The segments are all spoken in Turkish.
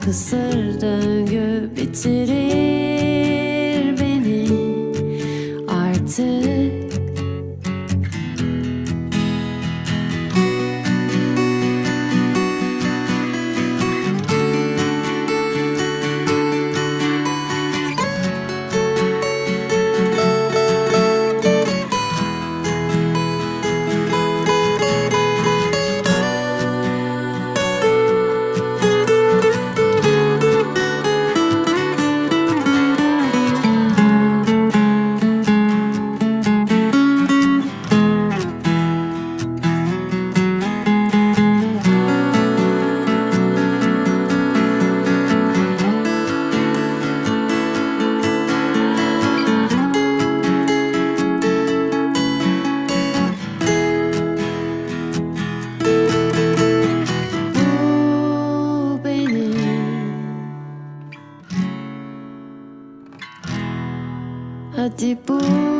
kısır döngü bitirir 记不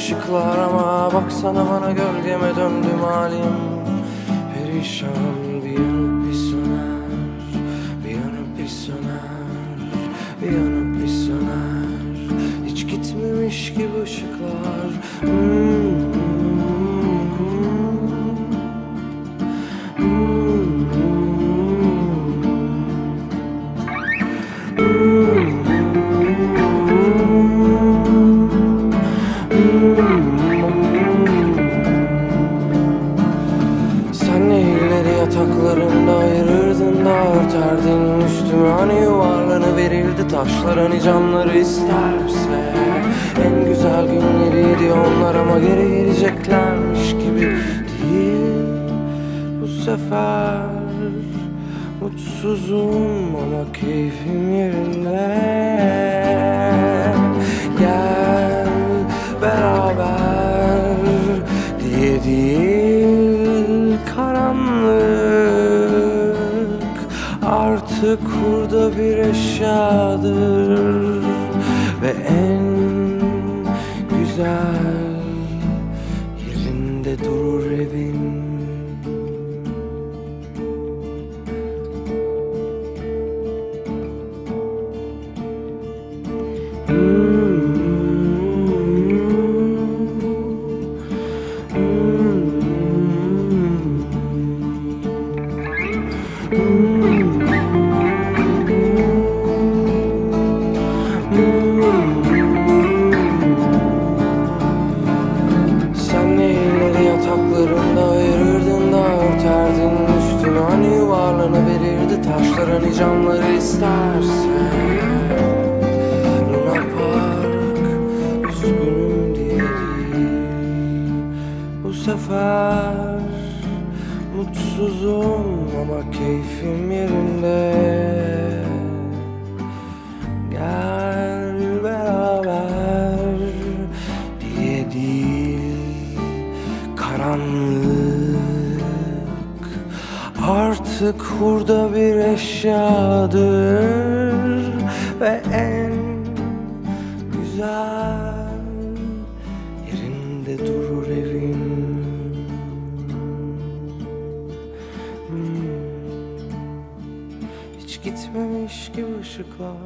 ışıklar ama Baksana bana gölgeme döndüm halim. Perişan other keyfim yerinde. Gel beraber diye değil Karanlık. Artık hurda bir eşyadır Ve en Close.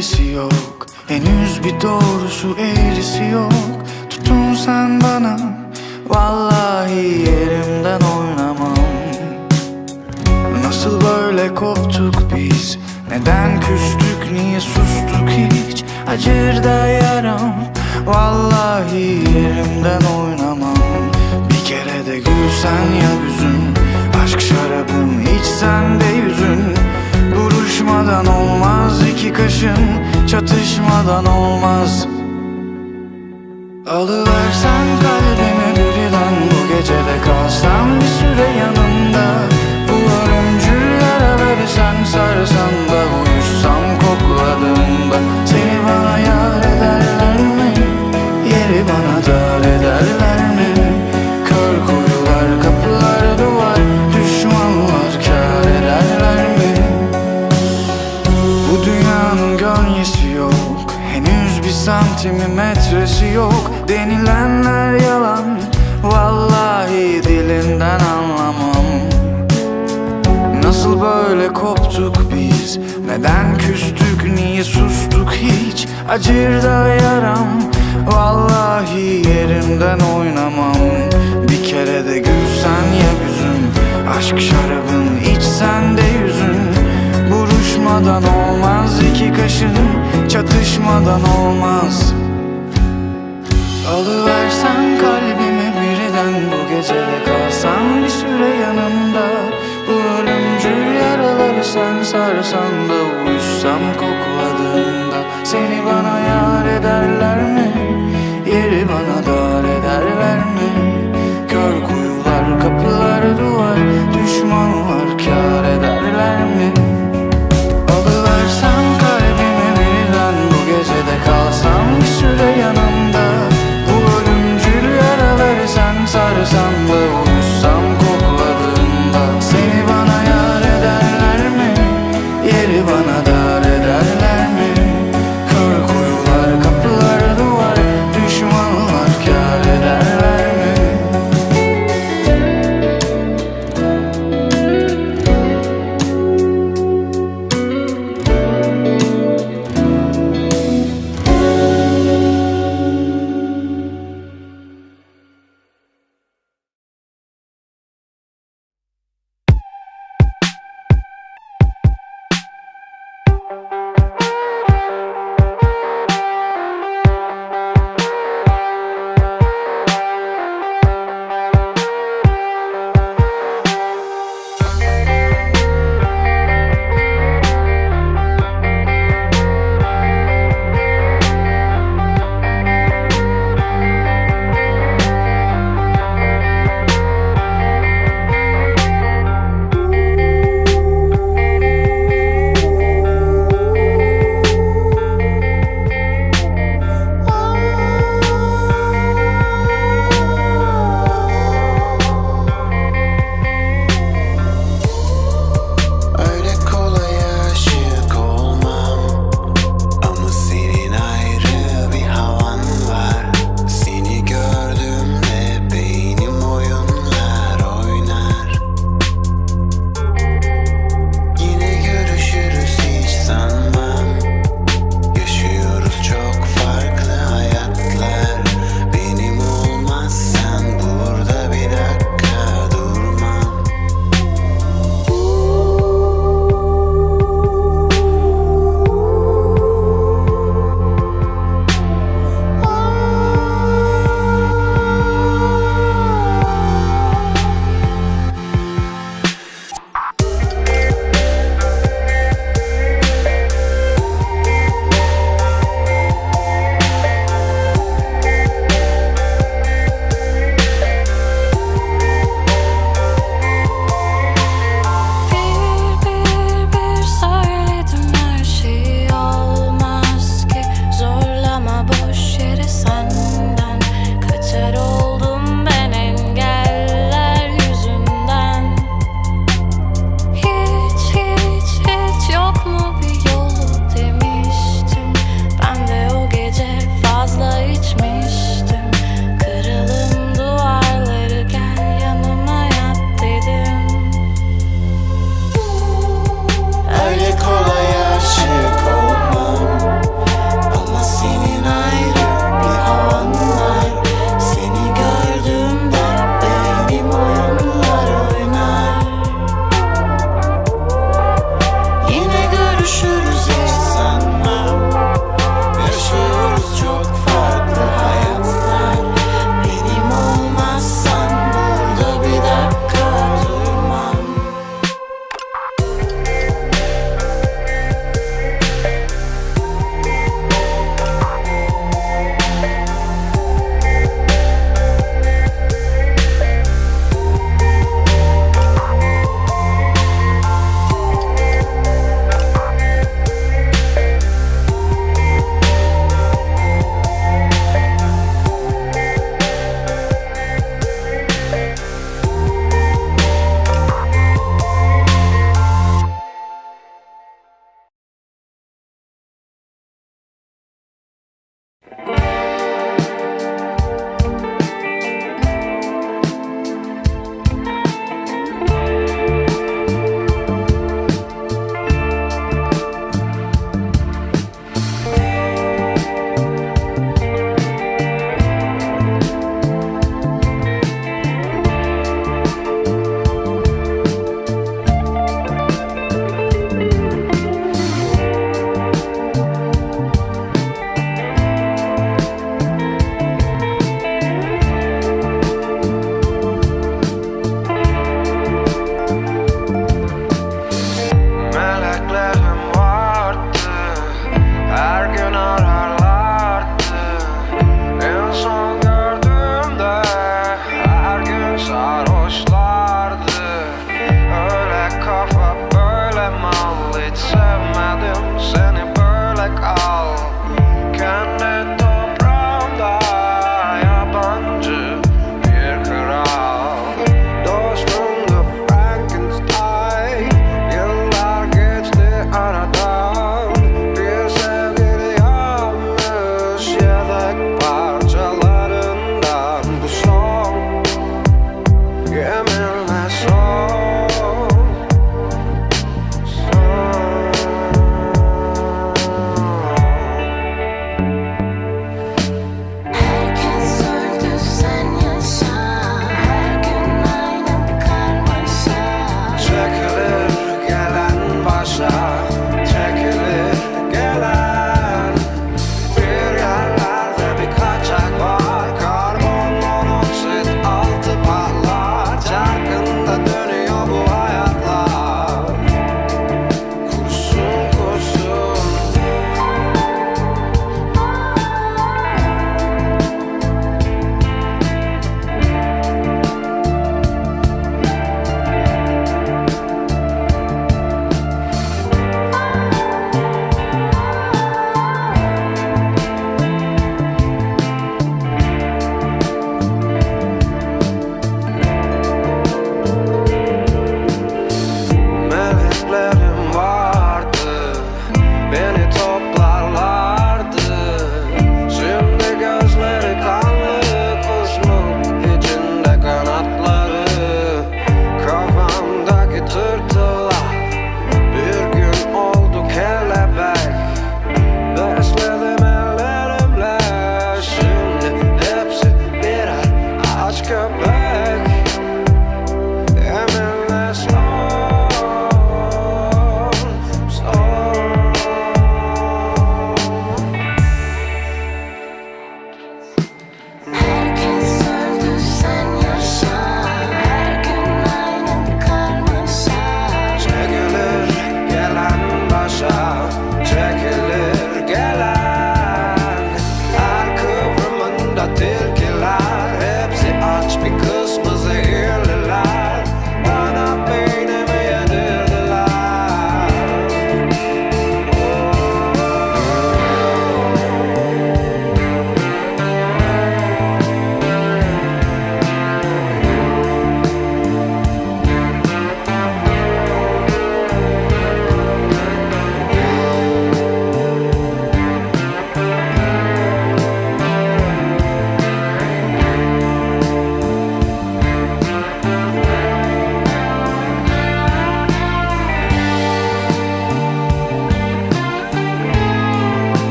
Dengesi yok. Henüz bir doğrusu eğrisi yok. Tutun sen bana Vallahi yerimden oynamam. Nasıl böyle koptuk biz? Neden küstük niye sustuk hiç? Acır da yaram Vallahi yerimden oynamam. Bir kere de gülsen ya yüzün Aşk şarabım içsen de yüzün Buruşmadan olmaz. İki kaşın Çatışmadan olmaz. Alıversen kalbimi birden Bu gecede kalsam bir süre yanında. Bu ölümcül yaraları sen sarsan da Uyuşsam kokladığımda Acır da yaram Vallahi yerimden oynamam. Bir kere de gülsen ya yüzüm Aşk şarabın içsen de yüzün. Buruşmadan olmaz iki kaşın Çatışmadan olmaz